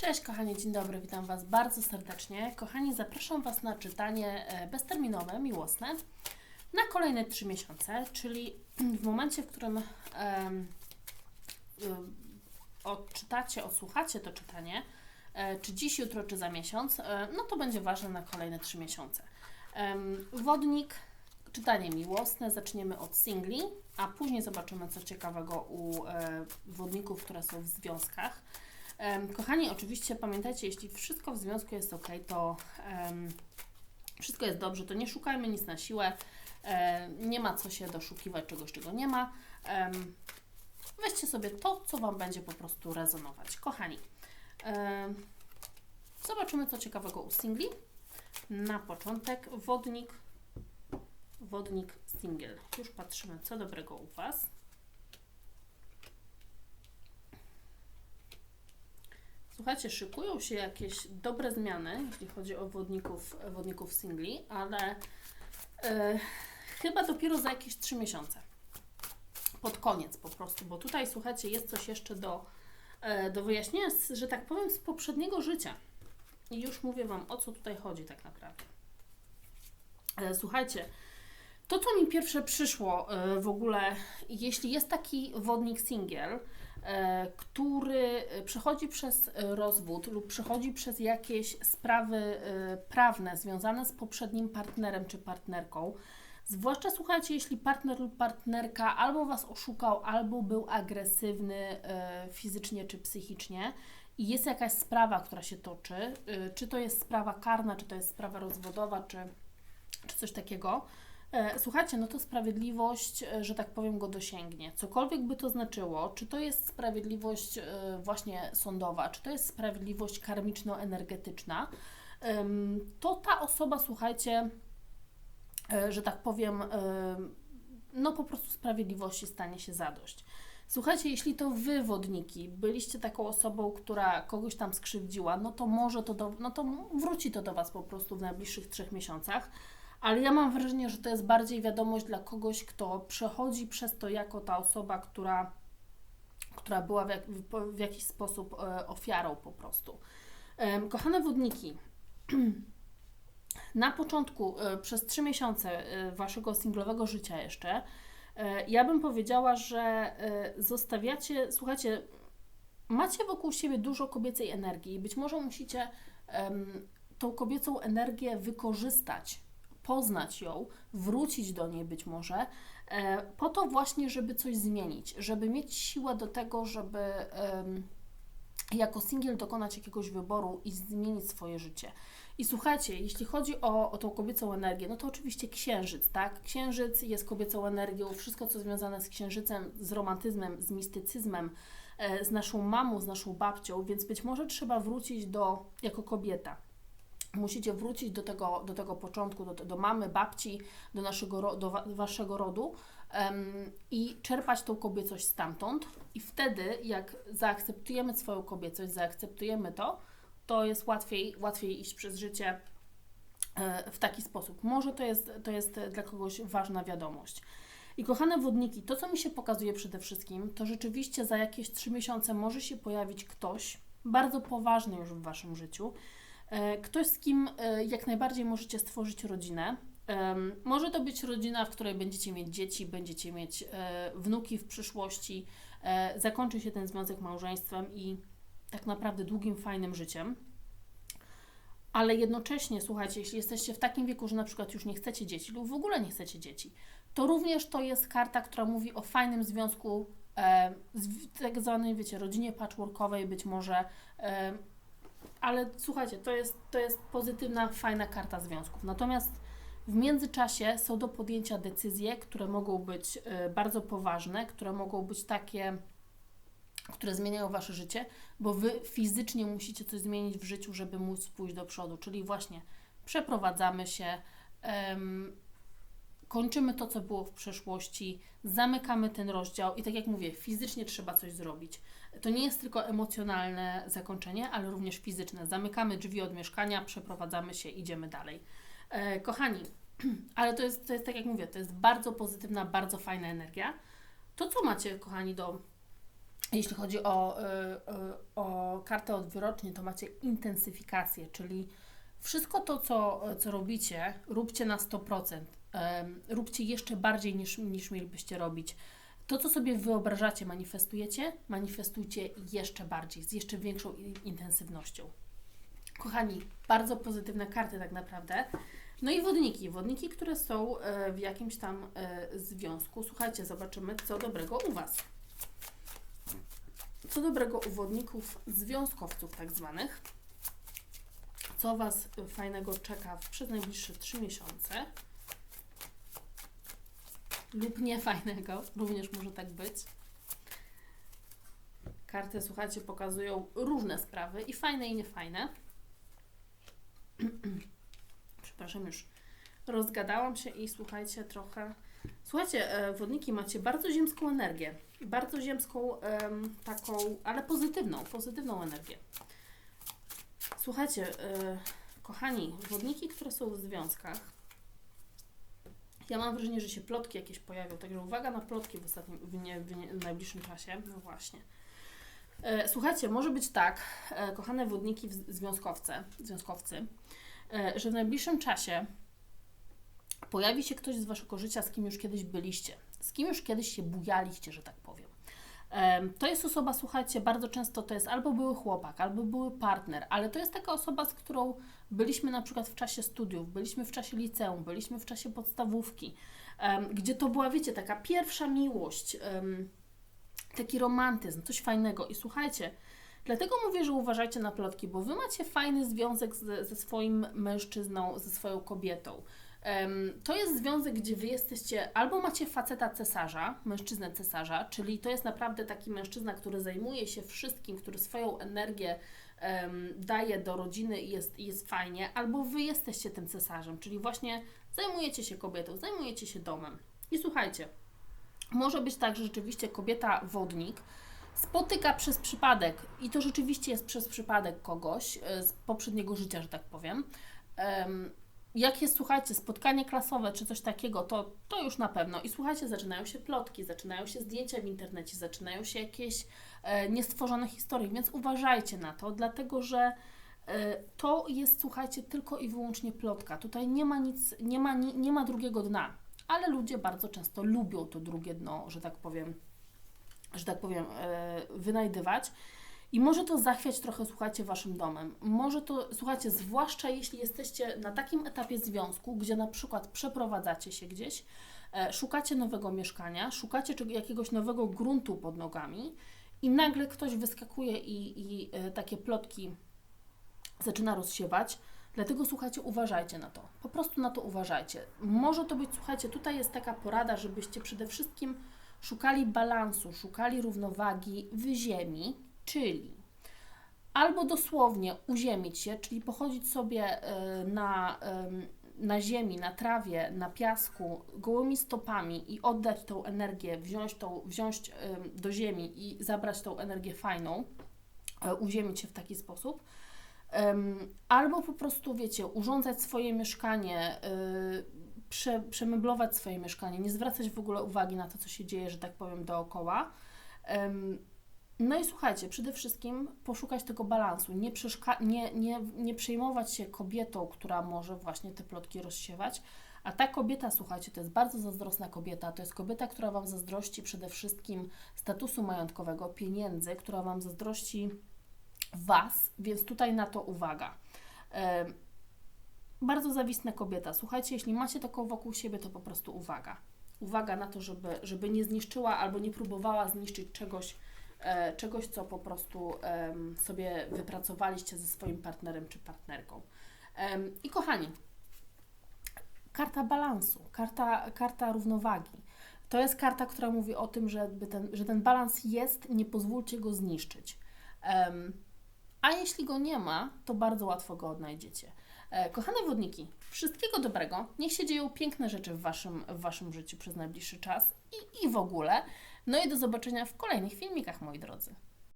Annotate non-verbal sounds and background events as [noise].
Cześć kochani, dzień dobry, witam Was bardzo serdecznie. Kochani, zapraszam Was na czytanie e, bezterminowe, miłosne na kolejne 3 miesiące, czyli w momencie, w którym em, ym, odczytacie, odsłuchacie to czytanie, e, czy dziś, jutro, czy za miesiąc, e, no to będzie ważne na kolejne 3 miesiące. Em, Wodnik, czytanie miłosne, zaczniemy od singli, a później zobaczymy co ciekawego u e, wodników, które są w związkach. Kochani, oczywiście pamiętajcie, jeśli wszystko w związku jest ok, to em, wszystko jest dobrze, to nie szukajmy nic na siłę, nie ma co się doszukiwać czegoś, czego nie ma. Weźcie sobie to, co Wam będzie po prostu rezonować. Kochani, zobaczymy co ciekawego u singli. Na początek wodnik, wodnik single. Już patrzymy, co dobrego u Was. Słuchajcie, szykują się jakieś dobre zmiany, jeśli chodzi o wodników, wodników singli, ale e, chyba dopiero za jakieś 3 miesiące. Pod koniec po prostu, bo tutaj słuchajcie, jest coś jeszcze do, e, do wyjaśnienia, że tak powiem, z poprzedniego życia. I już mówię Wam, o co tutaj chodzi tak naprawdę. E, słuchajcie, to, co mi pierwsze przyszło w ogóle, jeśli jest taki wodnik singiel, który przechodzi przez e, rozwód lub przechodzi przez jakieś sprawy e, prawne związane z poprzednim partnerem czy partnerką, zwłaszcza słuchajcie, jeśli partner lub partnerka albo Was oszukał, albo był agresywny e, fizycznie czy psychicznie. I jest jakaś sprawa, która się toczy, e, czy to jest sprawa karna, czy to jest sprawa rozwodowa, czy, czy coś takiego, E, Słuchajcie, no to sprawiedliwość, e, że tak powiem, go dosięgnie. Cokolwiek by to znaczyło, czy to jest sprawiedliwość e, właśnie sądowa, czy to jest sprawiedliwość karmiczno-energetyczna, to ta osoba, słuchajcie, e, że tak powiem, em, no po prostu sprawiedliwości stanie się zadość. Słuchajcie, jeśli to wy, wodniki, byliście taką osobą, która kogoś tam skrzywdziła, no to może to do, no to wróci to do was po prostu w najbliższych trzech miesiącach. Ale ja mam wrażenie, że to jest bardziej wiadomość dla kogoś, kto przechodzi przez to jako ta osoba, która, która była w, jak, w, jakiś sposób e, ofiarą po prostu. Kochane wodniki, [clears throat] na początku, e, przez trzy miesiące e, waszego singlowego życia jeszcze, ja bym powiedziała, że zostawiacie, słuchajcie, macie wokół siebie dużo kobiecej energii i być może musicie em, tą kobiecą energię wykorzystać poznać ją, wrócić do niej być może, e, po to właśnie, żeby coś zmienić, żeby mieć siłę do tego, żeby jako singiel dokonać jakiegoś wyboru i zmienić swoje życie. I słuchajcie, jeśli chodzi o, o tą kobiecą energię, no to oczywiście księżyc, tak? Księżyc jest kobiecą energią, wszystko co związane z księżycem, z romantyzmem, z mistycyzmem, e, z naszą mamą, z naszą babcią, więc być może trzeba wrócić do, jako kobieta, musicie wrócić do tego, do tego początku, do, do mamy, babci, do, naszego, do wa- waszego rodu em, i czerpać tą kobiecość stamtąd. I wtedy, jak zaakceptujemy swoją kobiecość, zaakceptujemy to, to jest łatwiej, łatwiej iść przez życie e, w taki sposób. Może to jest, to jest dla kogoś ważna wiadomość. I kochane wodniki, to co mi się pokazuje przede wszystkim, to rzeczywiście za jakieś trzy miesiące może się pojawić ktoś bardzo poważny już w waszym życiu, Ktoś, z kim e, jak najbardziej możecie stworzyć rodzinę. Może to być rodzina, w której będziecie mieć dzieci, będziecie mieć e, wnuki w przyszłości, e, zakończy się ten związek małżeństwem i tak naprawdę długim, fajnym życiem. Ale jednocześnie, słuchajcie, jeśli jesteście w takim wieku, że na przykład już nie chcecie dzieci lub w ogóle nie chcecie dzieci, to również to jest karta, która mówi o fajnym związku, e, tak zwanej, wiecie, rodzinie patchworkowej być może, e, ale słuchajcie, to jest, to jest pozytywna, fajna karta związków. Natomiast w międzyczasie są do podjęcia decyzje, które mogą być e, bardzo poważne, które mogą być takie, które zmieniają Wasze życie, bo Wy fizycznie musicie coś zmienić w życiu, żeby móc pójść do przodu. Czyli właśnie przeprowadzamy się, kończymy to, co było w przeszłości, zamykamy ten rozdział i tak jak mówię, fizycznie trzeba coś zrobić. To nie jest tylko emocjonalne zakończenie, ale również fizyczne. Zamykamy drzwi od mieszkania, przeprowadzamy się, idziemy dalej. E, kochani, [clears throat] ale to jest, to jest tak jak mówię, to jest bardzo pozytywna, bardzo fajna energia. To co macie, kochani, do, Jeśli chodzi o, y, y, o kartę odwrotnie, to macie intensyfikację, czyli wszystko to, co, co robicie, róbcie na 100%. Em, róbcie jeszcze bardziej niż, niż mielibyście robić. To, co sobie wyobrażacie, manifestujecie, manifestujcie jeszcze bardziej, z jeszcze większą intensywnością. Kochani, bardzo pozytywne karty tak naprawdę. No i wodniki. Wodniki, które są e, w jakimś tam e, związku. Słuchajcie, zobaczymy, co dobrego u Was. Co dobrego u wodników, związkowców tak zwanych. Co Was fajnego czeka przez najbliższe 3 miesiące. Lub niefajnego, również może tak być. Karty, słuchajcie, pokazują różne sprawy i fajne i niefajne. [clears throat] Przepraszam, już rozgadałam się i słuchajcie trochę. Słuchajcie, e, wodniki macie bardzo ziemską energię. Bardzo ziemską, em, taką, ale pozytywną, pozytywną energię. Słuchajcie, e, kochani, wodniki, które są w związkach, ja mam wrażenie, że się plotki jakieś pojawią, także uwaga na plotki w ostatnim, w, nie, w, nie, w najbliższym czasie. No właśnie. E, Słuchajcie, może być tak, e, kochane wodniki, związkowce, związkowcy, e, że w najbliższym czasie pojawi się ktoś z Waszego życia, z kim już kiedyś byliście, z kim już kiedyś się bujaliście, że tak powiem. To jest osoba, słuchajcie, bardzo często to jest albo były chłopak, albo były partner, ale to jest taka osoba, z którą byliśmy na przykład w czasie studiów, byliśmy w czasie liceum, byliśmy w czasie podstawówki, gdzie to była, wiecie, taka pierwsza miłość, taki romantyzm, coś fajnego. I słuchajcie, dlatego mówię, że uważajcie na plotki, bo wy macie fajny związek ze swoim mężczyzną, ze swoją kobietą. To jest związek, gdzie wy jesteście, albo macie faceta cesarza, mężczyznę cesarza, czyli to jest naprawdę taki mężczyzna, który zajmuje się wszystkim, który swoją energię em, daje do rodziny i jest, jest fajnie, albo wy jesteście tym cesarzem, czyli właśnie zajmujecie się kobietą, zajmujecie się domem. I słuchajcie, może być tak, że rzeczywiście kobieta wodnik spotyka przez przypadek, i to rzeczywiście jest przez przypadek kogoś e, z poprzedniego życia, że tak powiem. Em, Jak jest, słuchajcie, spotkanie klasowe czy coś takiego, to, to już na pewno. I słuchajcie, zaczynają się plotki, zaczynają się zdjęcia w internecie, zaczynają się jakieś e, niestworzone historie, więc uważajcie na to, dlatego że e, to jest, słuchajcie, tylko i wyłącznie plotka. Tutaj nie ma nic, nie ma, nie, nie ma drugiego dna, ale ludzie bardzo często lubią to drugie dno, że tak powiem, że tak powiem, e, wynajdywać. I może to zachwiać trochę, słuchajcie, waszym domem. Może to, słuchajcie, zwłaszcza jeśli jesteście na takim etapie związku, gdzie na przykład przeprowadzacie się gdzieś, e, szukacie nowego mieszkania, szukacie jakiegoś nowego gruntu pod nogami i nagle ktoś wyskakuje i, i e, takie plotki zaczyna rozsiewać. Dlatego słuchajcie, uważajcie na to. Po prostu na to uważajcie. Może to być, słuchajcie, tutaj jest taka porada, żebyście przede wszystkim szukali balansu, szukali równowagi w ziemi, czyli albo dosłownie uziemić się, czyli pochodzić sobie e, na, em, na ziemi, na trawie, na piasku, gołymi stopami i oddać tą energię, wziąć, tą, wziąć em, do ziemi i zabrać tą energię fajną, e, uziemić się w taki sposób. Albo po prostu, wiecie, urządzać swoje mieszkanie, prze, przemeblować swoje mieszkanie, nie zwracać w ogóle uwagi na to, co się dzieje, że tak powiem, dookoła. No i słuchajcie, przede wszystkim poszukać tego balansu, nie, przeszka- nie, nie, nie przejmować się kobietą, która może właśnie te plotki rozsiewać, a ta kobieta, słuchajcie, to jest bardzo zazdrosna kobieta, to jest kobieta, która Wam zazdrości przede wszystkim statusu majątkowego, pieniędzy, która Wam zazdrości Was, więc tutaj na to uwaga. Em, Bardzo zawistna kobieta. Słuchajcie, jeśli macie taką wokół siebie, to po prostu uwaga. Uwaga na to, żeby, żeby nie zniszczyła albo nie próbowała zniszczyć czegoś, e, czegoś co po prostu sobie wypracowaliście ze swoim partnerem czy partnerką. I kochani, karta balansu, karta, karta równowagi. To jest karta, która mówi o tym, że, ten, że ten balans jest, nie pozwólcie go zniszczyć. A jeśli go nie ma, to bardzo łatwo go odnajdziecie. E, Kochane wodniki, wszystkiego dobrego. Niech się dzieją piękne rzeczy w Waszym, w waszym życiu przez najbliższy czas i, i w ogóle. No i do zobaczenia w kolejnych filmikach, moi drodzy.